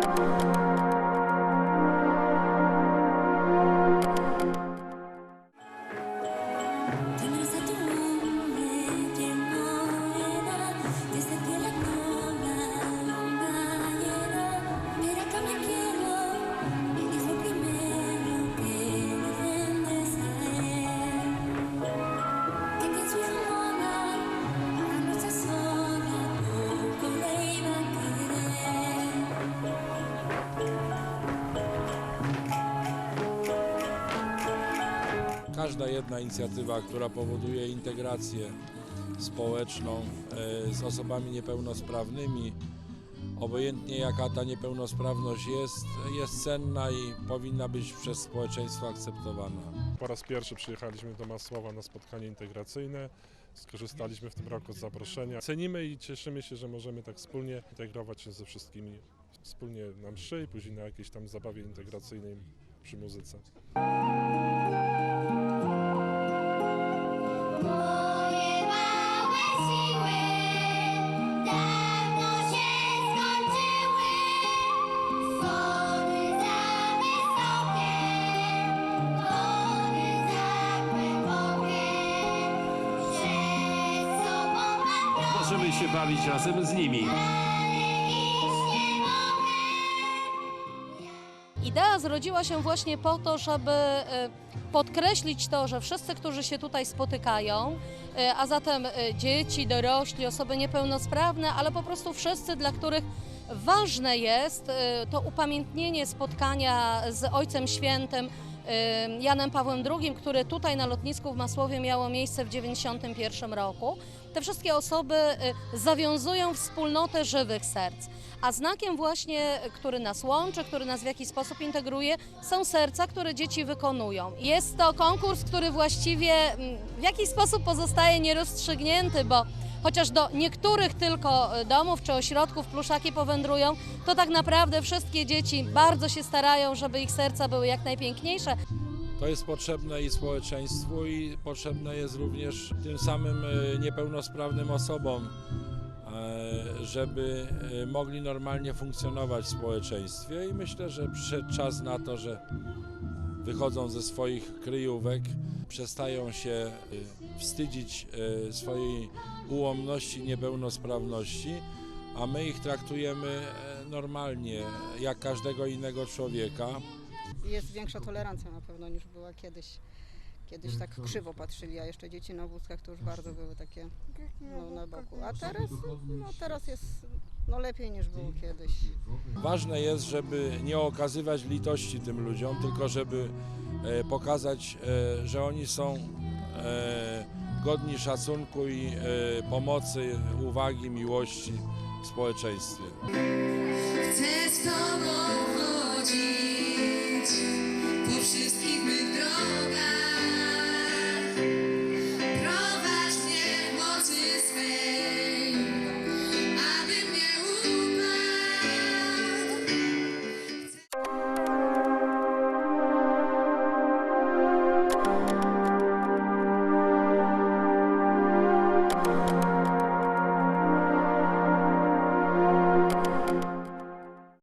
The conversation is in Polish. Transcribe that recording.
Tonight. Każda jedna inicjatywa, która powoduje integrację społeczną e, z osobami niepełnosprawnymi, obojętnie jaka ta niepełnosprawność jest, jest cenna i powinna być przez społeczeństwo akceptowana. Po raz pierwszy przyjechaliśmy do Masłowa na spotkanie integracyjne. Skorzystaliśmy w tym roku z zaproszenia. Cenimy i cieszymy się, że możemy tak wspólnie integrować się ze wszystkimi. Wspólnie na mszy i później na jakiejś tam zabawie integracyjnej przy muzyce. Możemy się bawić razem z nimi. Idea zrodziła się właśnie po to, żeby e, podkreślić to, że wszyscy, którzy się tutaj spotykają, e, a zatem e, dzieci, dorośli, osoby niepełnosprawne, ale po prostu wszyscy, dla których ważne jest to upamiętnienie spotkania z Ojcem Świętym Janem Pawłem II, który tutaj na lotnisku w Masłowie miało miejsce w 1991 roku. Te wszystkie osoby e, zawiązują wspólnotę żywych serc. A znakiem właśnie, który nas łączy, który nas w jakiś sposób integruje, są serca, które dzieci wykonują. Jest to konkurs, który właściwie mm, w jakiś sposób pozostaje nierozstrzygnięty, bo chociaż do niektórych tylko e, domów czy ośrodków pluszaki powędrują, to tak naprawdę wszystkie dzieci bardzo się starają, żeby ich serca były jak najpiękniejsze. To jest potrzebne i społeczeństwu i potrzebne jest również tym samym e, niepełnosprawnym osobom, e, żeby e, mogli normalnie funkcjonować w społeczeństwie i myślę, że przyszedł czas na to, że wychodzą ze swoich kryjówek, przestają się wstydzić swojej ułomności, niepełnosprawności, a my ich traktujemy normalnie, jak każdego innego człowieka. Jest większa tolerancja na pewno niż była kiedyś. Kiedyś tak krzywo patrzyli, a jeszcze dzieci na wózkach to już bardzo były takie no, na boku. A teraz, no, teraz jest no, lepiej niż było kiedyś. Ważne jest, żeby nie okazywać litości tym ludziom, tylko żeby e, pokazać, e, że oni są e, godni szacunku i e, pomocy, uwagi, miłości w społeczeństwie. Chcę z tobą chodzić